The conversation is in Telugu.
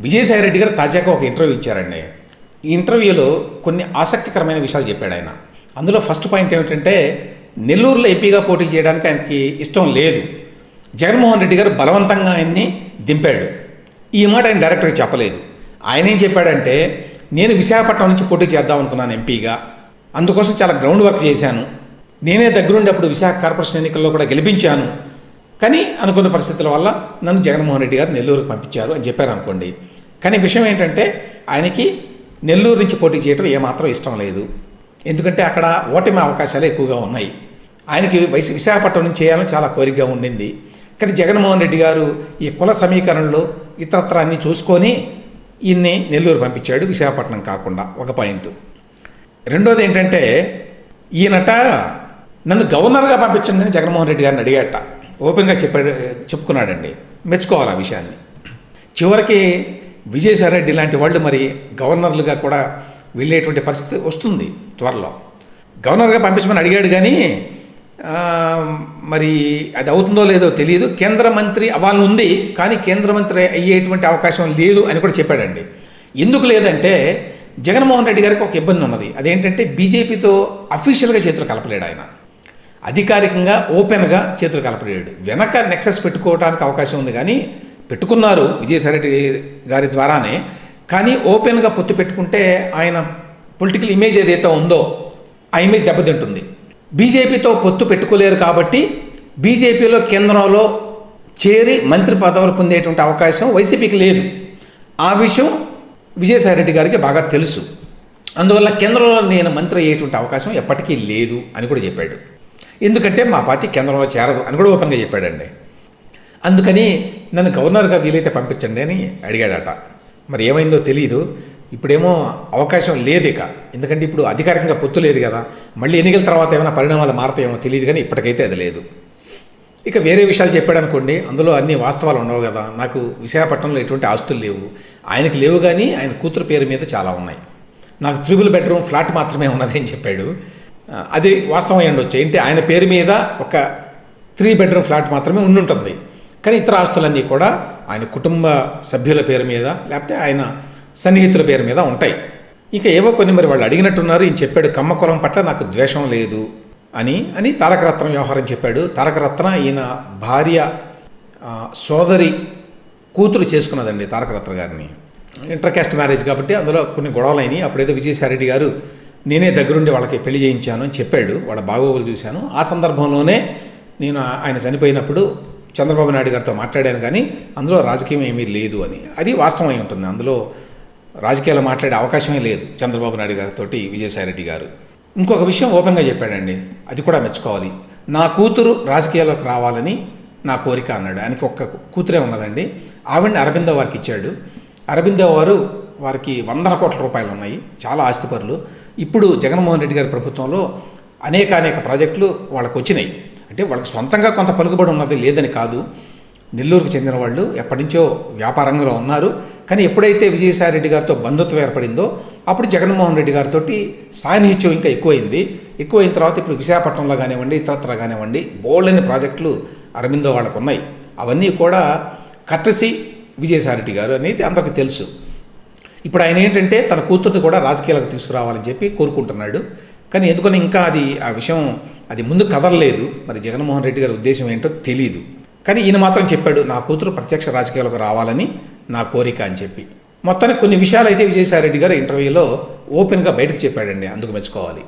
విజయసాయి రెడ్డి గారు తాజాగా ఒక ఇంటర్వ్యూ ఇచ్చారండి. ఈ ఇంటర్వ్యూలో కొన్ని ఆసక్తికరమైన విషయాలు చెప్పాడు ఆయన. అందులో ఫస్ట్ పాయింట్ ఏమిటంటే నెల్లూరులో ఎంపీగా పోటీ చేయడానికి ఆయనకి ఇష్టం లేదు. జగన్మోహన్ రెడ్డి గారు బలవంతంగా ఆయన్ని దింపాడు. ఈ మాట ఆయన డైరెక్ట్గా చెప్పలేదు. ఆయన ఏం చెప్పాడంటే నేను విశాఖపట్నం నుంచి పోటీ చేద్దాం అనుకున్నాను ఎంపీగా. అందుకోసం చాలా గ్రౌండ్ వర్క్ చేశాను. నేనే దగ్గరుండి అప్పుడు విశాఖ కార్పొరేషన్ ఎన్నికల్లో కూడా గెలిపించాను. కానీ అనుకున్న పరిస్థితుల వల్ల నన్ను జగన్మోహన్ రెడ్డి గారు నెల్లూరుకు పంపించారు అని చెప్పారు అనుకోండి. కానీ విషయం ఏంటంటే ఆయనకి నెల్లూరు నుంచి పోటీ చేయడం ఏమాత్రం ఇష్టం లేదు. ఎందుకంటే అక్కడ ఓటమి అవకాశాలు ఎక్కువగా ఉన్నాయి. ఆయనకి వైస్ విశాఖపట్నం నుంచి చేయాలని చాలా కోరికగా ఉండింది. కానీ జగన్మోహన్ రెడ్డి గారు ఈ కుల సమీకరణలో ఇతరత్రాన్ని చూసుకొని ఈయన్ని నెల్లూరు పంపించాడు విశాఖపట్నం కాకుండా ఒక పాయింట్. రెండోది ఏంటంటే ఈయనట నన్ను గవర్నర్గా పంపించండి జగన్మోహన్ రెడ్డి గారిని అడిగాట. ఓపెన్గా చెప్పాడు చెప్పుకున్నాడండి. మెచ్చుకోవాలి ఆ విషయాన్ని. చివరికి విజయసాయిరెడ్డి లాంటి వాళ్ళు మరి గవర్నర్లుగా కూడా వెళ్ళేటువంటి పరిస్థితి వస్తుంది త్వరలో. గవర్నర్గా పంపించమని అడిగాడు కానీ మరి అది అవుతుందో లేదో తెలియదు కేంద్ర మంత్రి అవ్వాలని ఉంది కానీ కేంద్ర మంత్రి అయ్యేటువంటి అవకాశం లేదు అని కూడా చెప్పాడండి. ఎందుకు లేదంటే జగన్మోహన్ రెడ్డి గారికి ఒక ఇబ్బంది ఉన్నది. అదేంటంటే బీజేపీతో అఫీషియల్గా చేతులు కలపలేడు ఆయన. అధికారికంగా ఓపెన్గా చేతులు కలపలేడు. వెనక నెక్సెస్ పెట్టుకోవడానికి అవకాశం ఉంది కానీ పెట్టుకున్నారు విజయసాయిరెడ్డి గారి ద్వారానే. కానీ ఓపెన్గా పొత్తు పెట్టుకుంటే ఆయన పొలిటికల్ ఇమేజ్ ఏదైతే ఉందో ఆ ఇమేజ్ దెబ్బతింటుంది. బీజేపీతో పొత్తు పెట్టుకోలేరు కాబట్టి బీజేపీలో కేంద్రంలో చేరి మంత్రి పదవులు పొందేటువంటి అవకాశం వైసీపీకి లేదు. ఆ విషయం విజయసాయిరెడ్డి గారికి బాగా తెలుసు. అందువల్ల కేంద్రంలో నేను మంత్రి అయ్యేటువంటి అవకాశం ఎప్పటికీ లేదు అని కూడా చెప్పాడు. ఎందుకంటే మా పార్టీ కేంద్రంలో చేరదు అని కూడా ఓపెన్గా చెప్పాడండి. అందుకని నన్ను గవర్నర్గా వీలైతే పంపించండి అని అడిగాడట. మరి ఏమైందో తెలియదు ఇప్పుడేమో అవకాశం లేదు ఇక. ఎందుకంటే ఇప్పుడు అధికారికంగా పొత్తు లేదు కదా. మళ్ళీ ఎన్నికల తర్వాత ఏమైనా పరిణామాలు మారతాయేమో తెలియదు కానీ ఇప్పటికైతే అది లేదు. ఇక వేరే విషయాలు చెప్పాడు అనుకోండి అందులో అన్ని వాస్తవాలు ఉండవు కదా. నాకు విశాఖపట్నంలో ఎటువంటి ఆస్తులు లేవు. ఆయనకి లేవు కానీ ఆయన కూతురు పేరు మీద చాలా ఉన్నాయి. నాకు త్రిబుల్ బెడ్రూమ్ ఫ్లాట్ మాత్రమే ఉన్నది అని చెప్పాడు. అది వాస్తవం అయి ఉండొచ్చు. ఏంటి? ఆయన పేరు మీద ఒక త్రీ బెడ్రూమ్ ఫ్లాట్ మాత్రమే ఉండుంటుంది. కానీ ఇతర ఆస్తులన్నీ కూడా ఆయన కుటుంబ సభ్యుల పేరు మీద లేకపోతే ఆయన సన్నిహితుల పేరు మీద ఉంటాయి. ఇక ఏవో కొన్ని మరి వాళ్ళు అడిగినట్టున్నారు. ఈయన చెప్పాడు కమ్మ కులం పట్ల నాకు ద్వేషం లేదు అని అని తారకరత్న వ్యవహారం చెప్పాడు. తారకరత్న ఈయన భార్య సోదరి కూతురు చేసుకున్నదండి తారకరత్న గారిని. ఇంటర్ క్యాస్ట్ మ్యారేజ్ కాబట్టి అందులో కొన్ని గొడవలు అయినాయి. అప్పుడేదో విజయసాయిరెడ్డి గారు నేనే దగ్గరుండి వాళ్ళకి పెళ్ళి చేయించాను అని చెప్పాడు. వాళ్ళ బాగోగులు చూశాను. ఆ సందర్భంలోనే నేను ఆయన చనిపోయినప్పుడు చంద్రబాబు నాయుడు గారితో మాట్లాడాను కానీ అందులో రాజకీయం ఏమీ లేదు అని. అది వాస్తవం అయి ఉంటుంది. అందులో రాజకీయాలు మాట్లాడే అవకాశమే లేదు చంద్రబాబు నాయుడు గారితో విజయసాయిరెడ్డి గారు. ఇంకొక విషయం ఓపెన్గా చెప్పాడండి. అది కూడా మెచ్చుకోవాలి. నా కూతురు రాజకీయాల్లోకి రావాలని నా కోరిక అన్నాడు. ఆయనకి ఒక్క కూతురే ఉన్నదండి. ఆవిడని అరబిందో వారికి ఇచ్చాడు. అరబిందో వారు వారికి వందల కోట్ల రూపాయలు ఉన్నాయి. చాలా ఆస్తిపరులు. ఇప్పుడు జగన్మోహన్ రెడ్డి గారి ప్రభుత్వంలో అనేక అనేక ప్రాజెక్టులు వాళ్ళకు వచ్చినాయి. అంటే వాళ్ళకి సొంతంగా కొంత పలుకుబడి ఉన్నది లేదని కాదు. నెల్లూరుకు చెందిన వాళ్ళు ఎప్పటి నుంచో వ్యాపారంగంలో ఉన్నారు. కానీ ఎప్పుడైతే విజయసాయి రెడ్డి గారితో బంధుత్వం ఏర్పడిందో అప్పుడు జగన్మోహన్ రెడ్డి గారితో సాన్నిహిత్యం ఇంకా ఎక్కువైంది. ఎక్కువైన తర్వాత ఇప్పుడు విశాఖపట్నంలో కానివ్వండి ఇతరత్ర కానివ్వండి బోల్డని ప్రాజెక్టులు అరవిందో వాళ్ళకు ఉన్నాయి. అవన్నీ కూడా కట్టసి విజయసాయి రెడ్డి గారు అనేది అందరికీ తెలుసు. ఇప్పుడు ఆయన ఏంటంటే తన కూతుర్ని కూడా రాజకీయాలకు తీసుకురావాలని చెప్పి కోరుకుంటున్నాడు. కానీ ఎందుకని ఇంకా అది ఆ విషయం అది ముందు కదలలేదు. మరి జగన్మోహన్ రెడ్డి గారి ఉద్దేశం ఏంటో తెలియదు కానీ ఈయన మాత్రం చెప్పాడు నా కూతురు ప్రత్యక్ష రాజకీయాలకు రావాలని నా కోరిక అని చెప్పి. మొత్తానికి కొన్ని విషయాలు అయితే విజయసాయి రెడ్డి గారు ఇంటర్వ్యూలో ఓపెన్గా బయటకు చెప్పాడండి అందుకు మెచ్చుకోవాలి.